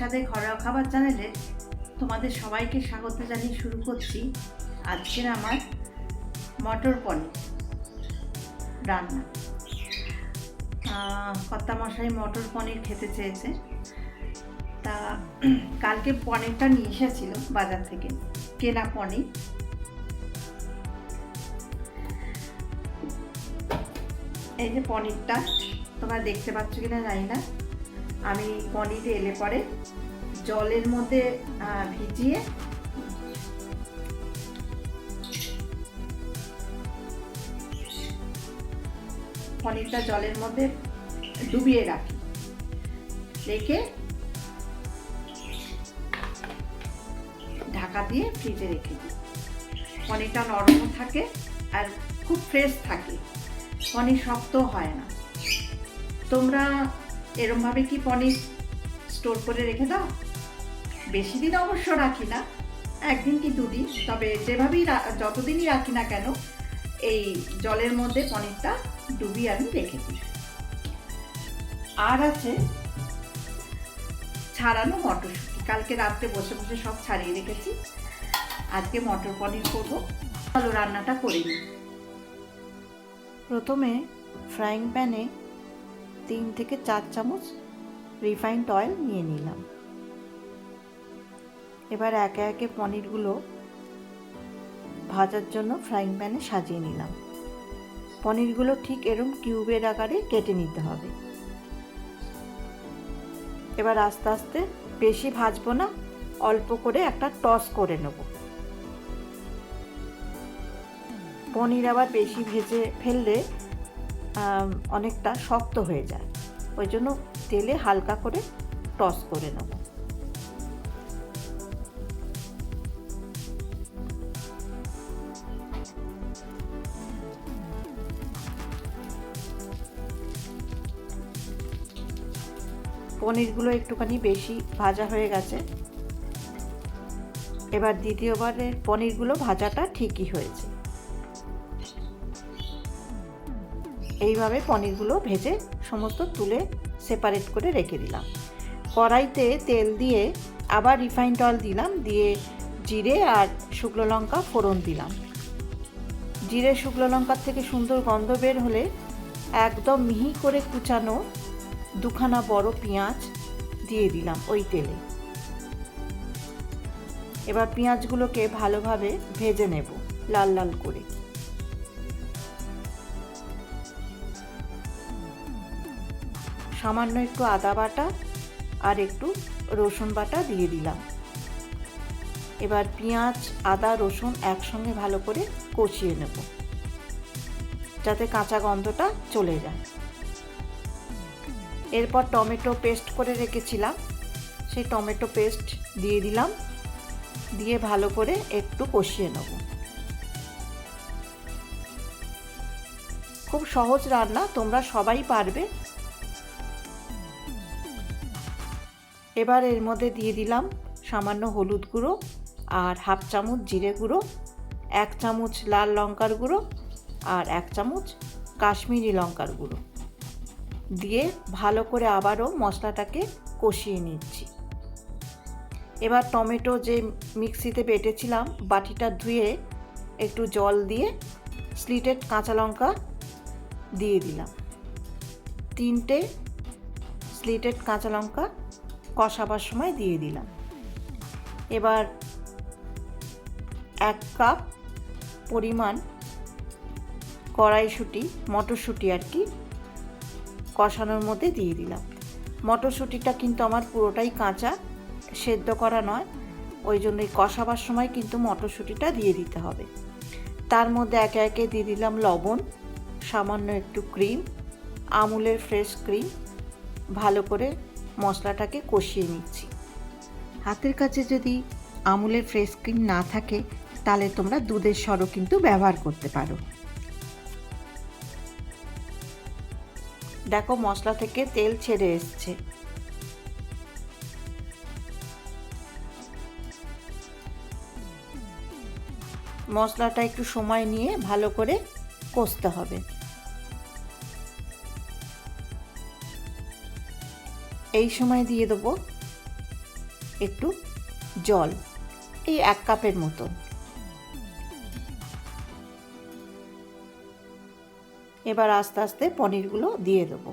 সাথে ঘরোয়া খাবার চ্যানেলে তোমাদের সবাইকে স্বাগত জানিয়ে শুরু করছি আজকের আমার মটর পনির রান্না। কর্তা মশাই মটর পনির খেতে চেয়েছে। তা কালকে পনিরটা নিয়ে এসেছিল বাজার থেকে, কেনা পনির। এই যে পনিরটা তোমরা দেখতে পাচ্ছ কিনা জানি না। আমি পনির এলে পরে জলের মধ্যে ভিজিয়ে পনিরটা জলের মধ্যে ডুবিয়ে রাখি। রেখে ঢাকা দিয়ে ফ্রিজে রেখে দিই। পনিরটা নরমও থাকে আর খুব ফ্রেশ থাকে। পনির শক্ত হয় না। তোমরা এরমভাবে কি পনির স্টোর করে রেখে দাও? বেশি দিন অবশ্য রাখি না, একদিন কি দুদিন, তবে যেভাবেই যতদিনই রাখি না কেন, এই জলের মধ্যে পনিরটা ডুবিয়ে আমি রেখে দিই। আর আছে ছাড়ানো মটরশুঁটি। কালকে রাত্রে বসে বসে সব ছাড়িয়ে রেখেছি। আজকে মটর পনির করব। ভালো রান্নাটা করে নিই। প্রথমে ফ্রাইং প্যানে তিন থেকে চার চামচ রিফাইন্ড অয়েল নিয়ে নিলাম। এবার একে একে পনিরগুলো ভাজার জন্য ফ্রাইং প্যানে সাজিয়ে নিলাম। পনিরগুলো ঠিক এরম কিউবের আকারে কেটে নিতে হবে। এবার আস্তে আস্তে বেশি ভাজবো না, অল্প করে একটা টস করে নেব। পনির আবার বেশি ভেজে ফেললে অনেকটা শক্ত হয়ে যায়। ওই জন্য তেলে হালকা করে টস করে নেব। পনিরগুলো একটুখানি বেশি ভাজা হয়ে গেছে। এবার দ্বিতীয়বারের পনিরগুলো ভাজাটা ঠিকই হয়েছে। এইভাবে পনিরগুলো ভেজে সমস্ত তুলে সেপারেট করে রেখে দিলাম। কড়াইতে তেল দিয়ে আবার রিফাইন্ড অয়েল দিলাম, দিয়ে জিরে আর শুকনো লঙ্কা ফোড়ন দিলাম। জিরে শুকনো লঙ্কার থেকে সুন্দর গন্ধ বের হলে একদম মিহি করে কুচানো দুখানা বড় পেঁয়াজ দিয়ে দিলাম ওই তেলে। এবার পেঁয়াজগুলোকে ভালোভাবে ভেজে নেব, লাল লাল করে। সামান্য একটু আদা বাটা আর একটু রসুন বাটা দিয়ে দিলাম। এবার পেঁয়াজ, আদা, রসুন একসঙ্গে ভালো করে কষিয়ে নেব, যাতে কাঁচা গন্ধটা চলে যায়। এরপর টমেটো পেস্ট করে রেখেছিলাম, সেই টমেটো পেস্ট দিয়ে দিলাম, দিয়ে ভালো করে একটু কষিয়ে নেব। খুব সহজ রান্না, তোমরা সবাই পারবে এবার এর মধ্যে দিয়ে দিলাম সামান্য হলুদ গুঁড়ো আর হাফ চামচ জিরে গুঁড়ো, এক চামচ লাল লঙ্কার গুঁড়ো আর এক চামচ কাশ্মীরি লঙ্কার গুঁড়ো। দিয়ে ভালো করে আবারও মশলাটাকে কষিয়ে নিচ্ছি। এবার টমেটো যে মিক্সিতে বেটেছিলাম বাটিটা ধুয়ে একটু জল দিয়ে স্লিটেড কাঁচা লঙ্কা দিয়ে দিলাম। তিনটে স্লিটেড কাঁচা লঙ্কা কষাবার সময় দিয়ে দিলাম। এবার এক কাপ পরিমাণ কড়াইশুঁটি, মটরশুঁটি আর কি কষানোর মধ্যে দিয়ে দিলাম। মটরশুঁটিটা কিন্তু আমার পুরোটাই কাঁচা, সেদ্ধ করা নয়, ওই জন্য এই কষাবার সময় কিন্তু মটরশুঁটিটা দিয়ে দিতে হবে। তার মধ্যে একে একে দিয়ে দিলাম লবণ, সামান্য একটু ক্রিম, আমুলের ফ্রেশ ক্রিম, ভালো করে মশলাটাকে কষিয়ে নিচ্ছি। হাতের কাছে যদি আমুলের ফ্রেশ ক্রিম না থাকে, তাহলে তোমরা দুধের সরও কিন্তু ব্যবহার করতে পারো। দেখো মশলা থেকে তেল ছেড়ে এসছে। মশলাটা একটু সময় নিয়ে ভালো করে কষতে হবে। এই সময় দিয়ে দেবো একটু জল, এই এক কাপের মতো। এবার আস্তে আস্তে পনিরগুলো দিয়ে দেবো।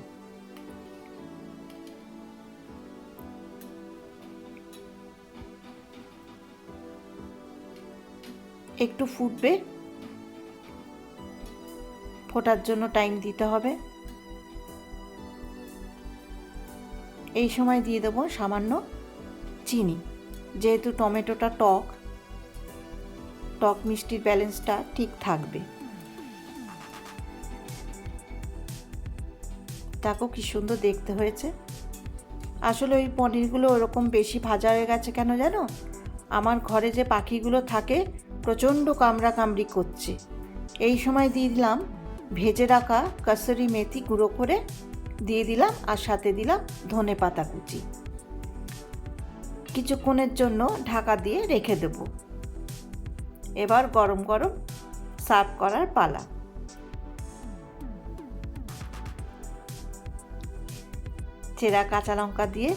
একটু ফুটবে, ফোটার জন্য টাইম দিতে হবে। এই সময় দিয়ে দেবো সামান্য চিনি। যেহেতু টমেটোটা টক টক মিষ্টির ব্যালেন্সটা ঠিক থাকবে। দেখো কি সুন্দর দেখতে হয়েছে। আসলে ওই পনিরগুলো ওরকম বেশি ভাজা হয়ে গেছে কেন জানো? আমার ঘরে যে পাখিগুলো থাকে, প্রচণ্ড কামড়া কামড়ি করছে। এই সময় দিয়ে দিলাম ভেজে রাখা কাসুরি মেথি গুঁড়ো করে দিয়ে দিলাম আর সাথে দিলাম ধনে পাতা কুচি। কিছুক্ষণের জন্য ঢাকা দিয়ে রেখে দেব। এবার গরম গরম সার্ভ করার পালা। চেরা কাঁচা লঙ্কা দিয়ে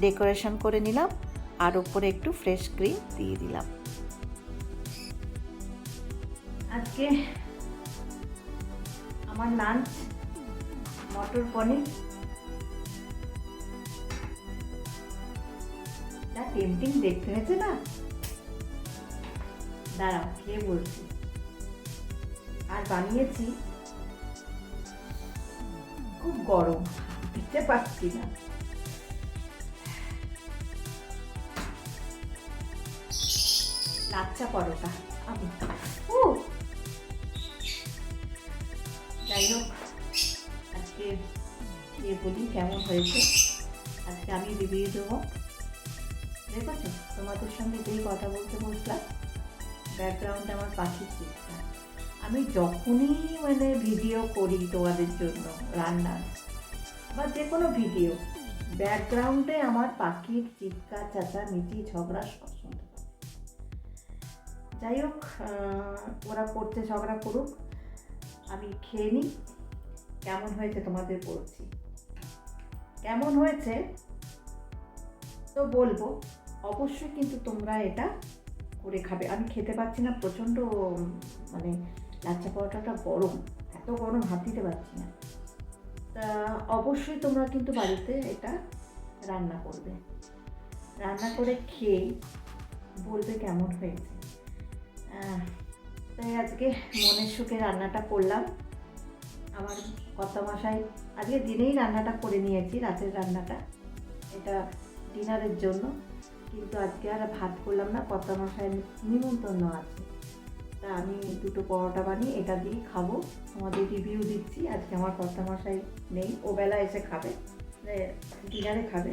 ডেকোরেশন করে নিলাম আর উপরে একটু ফ্রেশ ক্রিম দিয়ে দিলাম। আজকে আমার লাঞ্চ মটর পনির। যা টেম্পটিং দেখতে হয়েছে না? দাঁড়াও, খেয়ে বলছি। আর বানিয়েছি খুব গরম দিতে পারছি না। লাচ্চা পরোটা, আমি। ও যাই হোক আজকে এ বলি কেমন হয়েছে? আজকে আমি রিভিউ দেবো দেখেছ তোমাদের সঙ্গে যেই কথা বলতে বসলাম ব্যাকগ্রাউন্ডে আমার পাখির চিৎকার আমি যখনই মানে ভিডিও করি তোমাদের জন্য রান্নার, বা যে কোনো ভিডিও ব্যাকগ্রাউন্ডে আমার পাখির চিৎকার, চেঁচামেচি, ঝগড়া সব শুনতে যাই হোক ওরা করতে ঝগড়া করুক, আমি খেয়ে নিই। কেমন হয়েছে তোমাদের বলছি কেমন হয়েছে? তো বলব, অবশ্যই কিন্তু তোমরা এটা করে খাবে। আমি খেতে পারছি না, প্রচণ্ড মানে লাচ্চা পরোটাটা গরম, এত গরম হাত দিতে পারছি না। তা অবশ্যই তোমরা কিন্তু বাড়িতে এটা রান্না করবে। রান্না করে খেয়ে বলবে কেমন হয়েছে। তাই আজকে মনের সুখে রান্নাটা করলাম। আমার কত মশাই আজকে দিনেই রান্নাটা করে নিয়েছি, রাতের রান্নাটা। এটা ডিনারের জন্য। কিন্তু আজকে আর ভাত করলাম না কত মশাই নিমন্ত্রণ আছে। তা আমি দুটো পরোটা বানিয়ে এটা দিয়েই খাব। তোমাদের রিভিউ দিচ্ছি, আজকে আমার কর্তা মশাই নেই, ও বেলা এসে খাবে ডিনারে খাবে।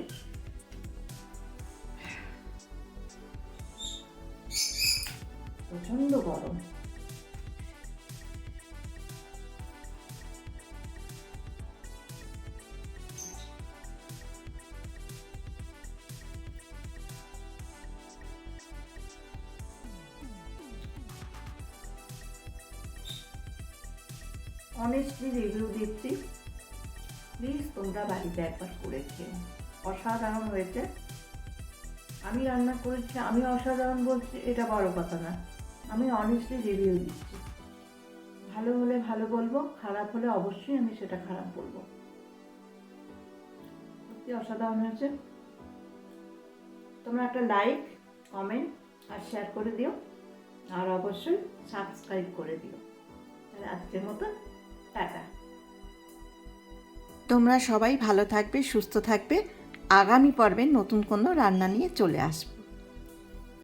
প্রচণ্ড গরম। অনেস্টলি রিভিউ দিচ্ছি। প্লিজ তোমরা বাড়িতে একবার করে খেয়ে অসাধারণ হয়েছে। আমি রান্না করেছি, আমি অসাধারণ বলছি, এটা বড় কথা না। আমি অনেস্টলি রিভিউ দিচ্ছি। ভালো হলে ভালো বলব, খারাপ হলে অবশ্যই আমি সেটা খারাপ বলব। সত্যি অসাধারণ হয়েছে। তোমরা একটা লাইক কমেন্ট আর শেয়ার করে দিও। আর অবশ্যই সাবস্ক্রাইব করে দিও। আজকের মতো টাটা। তোমরা সবাই ভালো থাকবে, সুস্থ থাকবে। আগামী পর্বে নতুন কোনো রান্না নিয়ে চলে আসব।